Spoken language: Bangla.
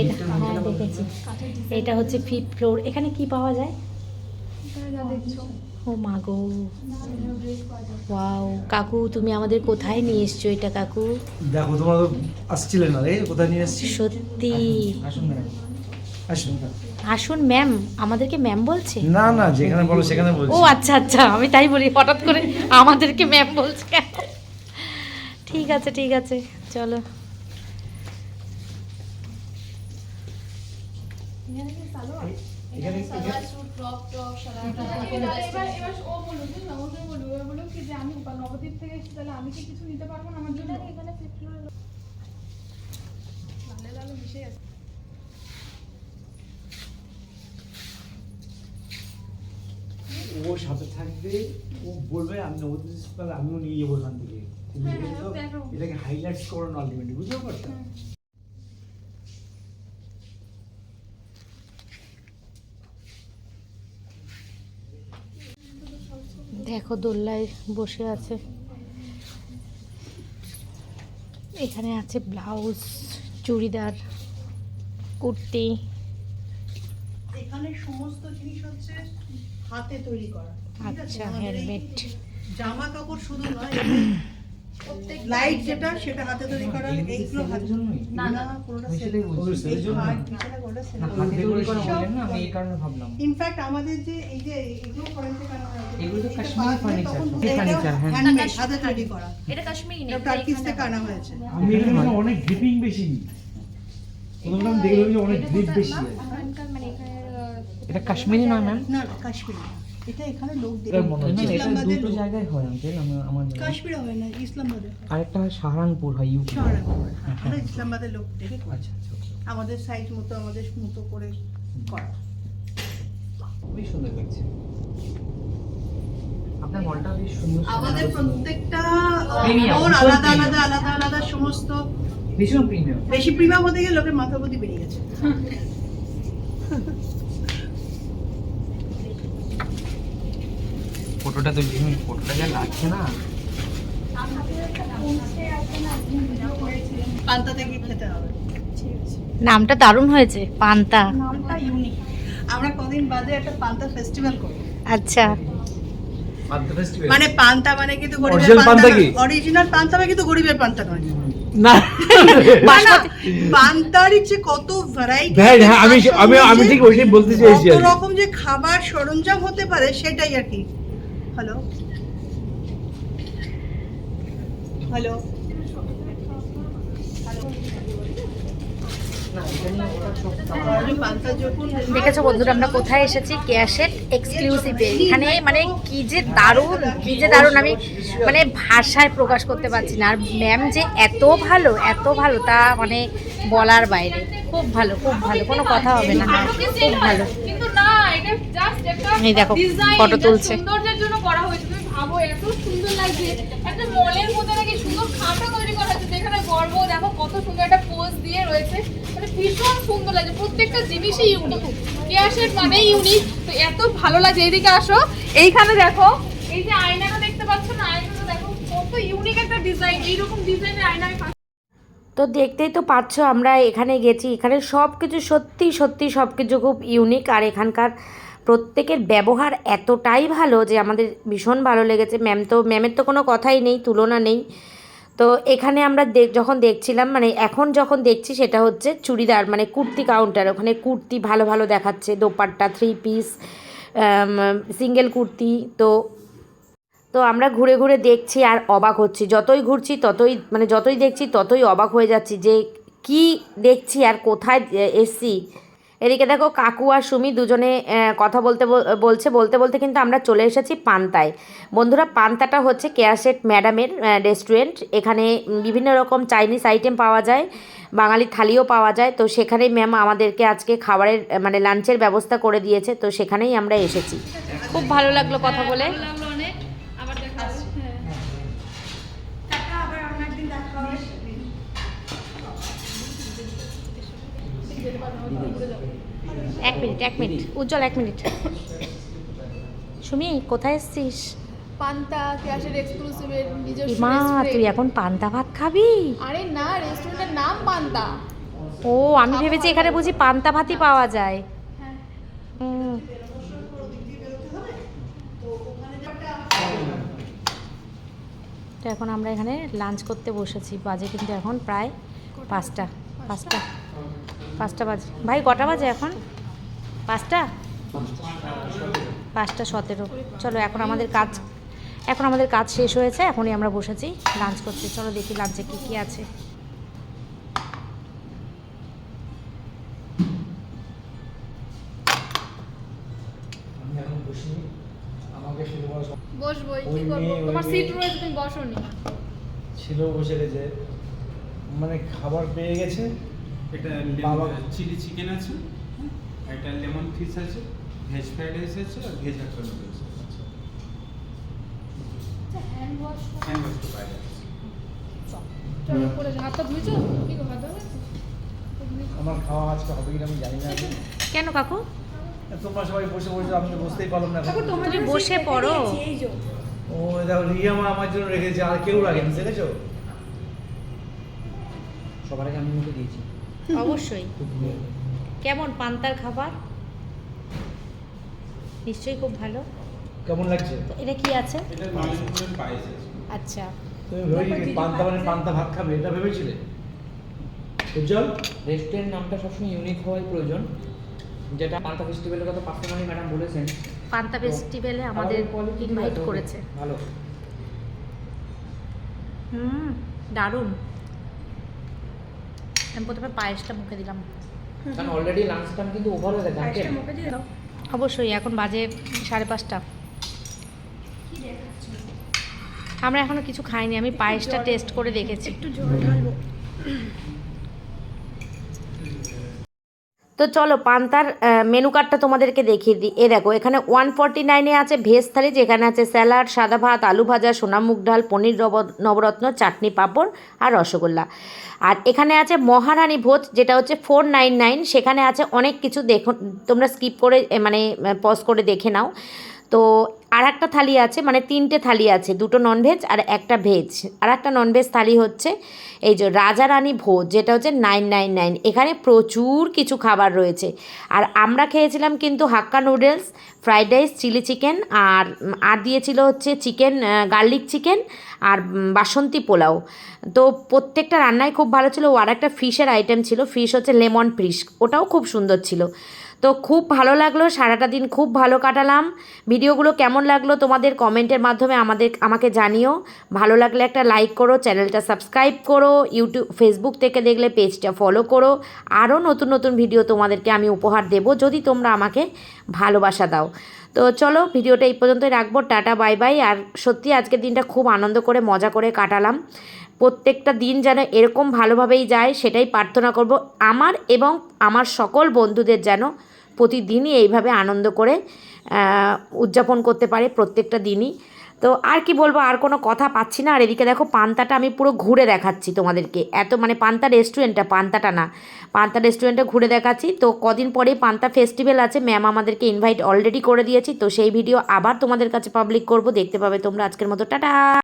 এটা হ্যাঁ দেখেছি। এটা হচ্ছে ফিফথ ফ্লোর। এখানে কি পাওয়া যায়? ও মা গো। ওয়াও। কাকু তুমি আমাদের কোথায় নিয়ে এসছো এটা কাকু? দেখো তোমরা তো আসছিলে না রে? কোথায় নিয়ে এসছি? সত্যি। আসুন ম্যাম। আসুন আসুন ম্যাম। আমাদেরকে ম্যাম বলছে? না না যেখানে বলো সেখানে বলছি। ও আচ্ছা আচ্ছা আমি তাই বলি হঠাৎ করে আমাদেরকে ম্যাম বলছে ঠিক আছে ঠিক আছে চলো। এখানে এবার এবার ও বলল যে নবদ্বীপ বলল এবার বলল কি যে আমি নবদ্বীপ থেকে এসেছি তাহলে আমি কি কিছু নিতে পারব না আমার জন্য? এখানে ফিফথ ফ্লোরে লালে লালে মিশে আছে ও সাথে থাকবে ও বলবে আমি নবদ্বীপ তাহলে আমিও নিয়ে যাব এখান থেকে। তুমি হ্যাঁ, এটাকে তো- দেখো। এটাকে হাইলাইটস করো আলটিমেটলি বুঝতে পারছ? দেখো দোল্লায় বসে আছে। এখানে আছে ব্লাউজ চুড়িদার কুর্তি। এখানে সমস্ত জিনিস হচ্ছে হাতে তৈরি করা। আচ্ছা হেলমেট হ্যান্ডমেড জামা কাপড় শুধু নয় লাইট যেটা সেটা হাতে তৈরি করা এইগুলো হাতে না না পুরোটা আমি সেট সেটাই বলছি। ওদের সেলের জন্য? হাতে তৈরি করা বললেন না আমি এই কারণে ভাবলাম। ইনফ্যাক্ট আমাদের যে এই যে এগুলো তো এটা কাশ্মীরি এটা furniture, হ্যাঁ। handmade, হাতে তৈরি করা। এটা কাশ্মীরি এটা টার্কিশ থেকে আনা হয়েছে। আমি এখানে অনেক গ্রিপিং বেশি। প্রথমে দেখলাম যে অনেক গ্রিপ বেশি। আছে এখানকার মানে এটা কাশ্মীরি নয় ম্যাম না কাশ্মীরি। এটা এখানে লোক দুটো জায়গায় হয় আঙ্কেল আমার কাশ্মীরে হয় না ইসলামাবাদে আরেকটা সাহারানপুর হয় ইউপি। সাহারানপুর, হ্যাঁ। আমরা ইসলামাবাদের লোক দেখে আচ্ছা আচ্ছা আমাদের সাইজ মতো আমাদের মতো করে করা। খুবই সুন্দর লাগছে। আপনার মলটা বেশ সুন্দর আমাদের প্রত্যেকটা আলাদা আলাদা আলাদা আলাদা সমস্ত। প্রিমিয়াম। বেশি প্রিমিয়াম হতে গেলে লোকের মাথা প্রতি বেরিয়ে গেছে। ফটোটা তো ফটোটা যা লাগছে না। নামটা দারুণ হয়েছে পান্তা। নামটা ইউনিক আমরা কদিন বাদে একটা পান্তা ফেস্টিভ্যাল করব। আচ্ছা। মানে পান্তা মানে কিন্তু গরিবের পান্তা কি? অরিজিনাল পান্তা মানে কিন্তু গরিবের পান্তা নয়। না। পান্তারই যে কত ভ্যারাইটি হ্যাঁ আমি আমি আমি ঠিক ওইটাই বলতে চাইছি কত রকম যে খাবার সরঞ্জাম হতে পারে সেটাই আর কি। হ্যালো হ্যালো দেখেছ বন্ধুরা, আমরা কোথায় এসেছি? ক্যাশেট এক্সক্লুসিভে এখানে মানে কি যে দারুণ, কি যে দারুণ, আমি মানে ভাষায় প্রকাশ করতে পারছি না। আর ম্যাম যে এত ভালো এত ভালো, তা মানে বলার বাইরে। খুব ভালো খুব ভালো, কোনো কথা হবে না। খুব ভালো। এটা জাস্ট একটা design, তুলছে। সৌন্দর্যের জন্য করা হয়েছে। তুমি ভাবো এত সুন্দর লাগছে। একটা মলের মধ্যে নাকি সুন্দর খাতা তৈরি করা হয়েছে যেখানে গর্ব দেখো কত সুন্দর একটা পোজ দিয়ে রয়েছে। মানে ভীষণ সুন্দর লাগছে প্রত্যেকটা জিনিসই ইউনিক মানে ইউনিক তো এত ভালো লাগছে এইদিকে আসো। এইখানে দেখো এই যে আয়নাটা দেখতে পাচ্ছ না? আয়নাটা দেখো কত ইউনিক একটা ডিজাইন এইরকম ডিজাইনের আয়না তো দেখতেই তো পাচ্ছ আমরা এখানে গেছি। এখানে সব কিছু সত্যি সত্যি সব কিছু খুব ইউনিক আর এখানকার প্রত্যেকের ব্যবহার এতটাই ভালো যে আমাদের ভীষণ ভালো লেগেছে। ম্যাম তো ম্যামের তো কোনো কথাই নেই, তুলনা নেই। তো এখানে আমরা যখন দেখছিলাম মানে এখন যখন দেখছি সেটা হচ্ছে চুড়িদার মানে কুর্তি কাউন্টার ওখানে কুর্তি ভালো ভালো দেখাচ্ছে, dupatta three piece single kurti. তো তো আমরা ঘুরে ঘুরে দেখছি আর অবাক হচ্ছি। যতই ঘুরছি, ততই মানে যতই দেখছি, ততই অবাক হয়ে যাচ্ছি যে কি দেখছি আর কোথায় এসছি। এদিকে দেখো কাকু আর সুমি দুজনে কথা বলতে বলছে, বলতে বলতে কিন্তু আমরা চলে এসেছি পান্তায়। বন্ধুরা, পান্তাটা হচ্ছে কেয়ারশেট ম্যাডামের রেস্টুরেন্ট। এখানে বিভিন্ন রকম চাইনিজ আইটেম পাওয়া যায়, বাঙালি থালিও পাওয়া যায়। তো সেখানেই ম্যাম আমাদেরকে আজকে খাবারের মানে লাঞ্চের ব্যবস্থা করে দিয়েছে। তো সেখানেই আমরা এসেছি। খুব ভালো লাগল কথা বলে। এক মিনিট এক মিনিট। উজ্জ্বল এক মিনিট। সুমি কোথায় এসছিস? পান্তা ক্যাশের এক্সক্লুসিভের নিজস্ব মা তুই এখন পান্তা ভাত খাবি? আরে না রেস্টুরেন্টের নাম পান্তা। ও আমি ভেবেছি এখানে বুঝি পান্তা ভাতই পাওয়া যায়। হ্যাঁ। তো এখন আমরা এখানে লাঞ্চ করতে বসেছি। বাজে কিন্তু এখন প্রায় পাঁচটা পাঁচটা। পাঁচটা বাজে। ভাই কটা বাজে এখন? পাঁচটা? পাঁচটা সতেরো। চলো এখন আমাদের কাজ এখন আমাদের কাজ শেষ হয়েছে এখনই আমরা বসেছি লাঞ্চ করছি। চলো দেখি লাঞ্চে কী কী আছে। আমি এখন বসিনি আমাকে শুধু বয়স বসবোই ওই কি করব তোমার সিট রয়েছে তুমি বসোনি। ছিল বসে গেছে। মানে খাবার পেয়ে গেছে এটা চিলি চিকেন আছে হ্যাঁ? একটা লেমন ফিশ আছে ভেজ ফ্রাইড রাইস আছে আর ভেজ হাক্কা নুডলস আছে। হ্যান্ড ওয়াশ হয়েছে? আমার খাওয়া আজকে হবে কিনা আমি জানি না। কেন কাকু? তোমরা সবাই বসে বসে আমি তো বুঝতেই পারলাম না। তুমি বসে পড়ো। ও দেখো রিয়া মা আমার জন্য রেখেছে আর কেউ রাখেনি দেখেছ? সবার আগে আমি মুখে দিয়েছি। অবশ্যই। কেমন পান্তার খাবার? নিশ্চয়ই খুব ভালো। কেমন লাগছে? এটা কি আছে? এটা মালয়েশিয়ান পায়েস আচ্ছা। তুমি ভেবেছিলে পান্তা মানে পান্তা ভাত খাবে এটা ভেবেছিলে? উজ্জ্বল? রেস্টুরেন্ট নামটা সবসময় ইউনিক হওয়াই প্রয়োজন। যেটা পান্তা ফেস্টিভ্যালের কথা ম্যাডাম বলেছেন। পান্তা ফেস্টিভ্যালে আমাদের ইনভাইট করেছে। ভালো। হুম দারুণ। আমি প্রথমে পায়েসটা মুখে দিলাম। কারণ অলরেডি লাঞ্চ টাইম কিন্তু ওভার হয়ে গেছে আঙ্কেল অবশ্যই এখন বাজে সাড়ে পাঁচটা। আমরা এখনও কিছু খাইনি আমি পায়েসটা টেস্ট করে দেখেছি। তো চলো, পান্তার মেনু কার্ডটা তোমাদেরকে দেখিয়ে দিই। এ দেখো, এখানে ওয়ান ফর্টি নাইনে আছে ভেজ থালি, যেখানে আছে স্যালাড, সাদা ভাত, আলু ভাজা, সোনা মুগ ডাল, পনির নব- নবরত্ন, চাটনি পাঁপড় আর রসগোল্লা। আর এখানে আছে মহারানী ভোজ, যেটা হচ্ছে ফোর নাইন নাইন সেখানে আছে অনেক কিছু দেখো, তোমরা স্কিপ করে মানে পজ করে দেখে নাও। তো আর একটা থালি আছে মানে তিনটে থালি আছে, দুটো ননভেজ আর একটা ভেজ আর একটা ননভেজ থালি হচ্ছে এই যে রাজা রানী ভোজ, যেটা হচ্ছে নাইন নাইন নাইন এখানে প্রচুর কিছু খাবার রয়েছে। আর আমরা খেয়েছিলাম কিন্তু Hakka noodles fried rice chilli chicken আর আর দিয়েছিল হচ্ছে চিকেন গার্লিক চিকেন আর বাসন্তী পোলাও। তো প্রত্যেকটা রান্নাই খুব ভালো ছিল। ও আর একটা ফিশের আইটেম ছিল। ফিশ হচ্ছে লেমন ফিশ ওটাও খুব সুন্দর ছিল। তো খুব ভালো লাগল, সারাটা দিন খুব ভালো কাটালাম। ভিডিওগুলো কেমন লাগল তোমাদের কমেন্টের মাধ্যমে আমাদের, আমাকে জানিও। ভালো লাগলে একটা লাইক করো, চ্যানেলটা সাবস্ক্রাইব করো ইউটিউব ফেসবুক থেকে দেখলে পেজটা ফলো করো। আরও নতুন নতুন ভিডিও তোমাদেরকে আমি উপহার দেব, যদি তোমরা আমাকে ভালোবাসা দাও। তো চলো ভিডিওটা এই পর্যন্তই রাখব। Tata, bye bye. আর সত্যি আজকের দিনটা খুব আনন্দ করে, মজা করে কাটালাম। প্রত্যেকটা দিন যেন এরকম ভালোভাবেই যায়, সেটাই প্রার্থনা করব। আমার এবং আমার সকল বন্ধুদের যেন প্রতিদিনই এইভাবে আনন্দ করে উদযাপন করতে পারে প্রত্যেকটা দিনই। তো আর কি বলব, আর কোনো কথা পাচ্ছি না। আর এদিকে দেখো, পান্তাটা আমি পুরো ঘুরে দেখাচ্ছি তোমাদেরকে। এত মানে পান্তা রেস্টুরেন্টটা পান্তাটা না। পান্তা রেস্টুরেন্টটা ঘুরে দেখাচ্ছি। তো কদিন পরে পান্তা ফেস্টিভ্যাল আছে। ম্যাম আমাদেরকে ইনভাইট অলরেডি করে দিয়েছি। তো সেই ভিডিও আবার তোমাদের কাছে পাবলিক করব। দেখতে পাবে তোমরা আজকের মতো। টাটা!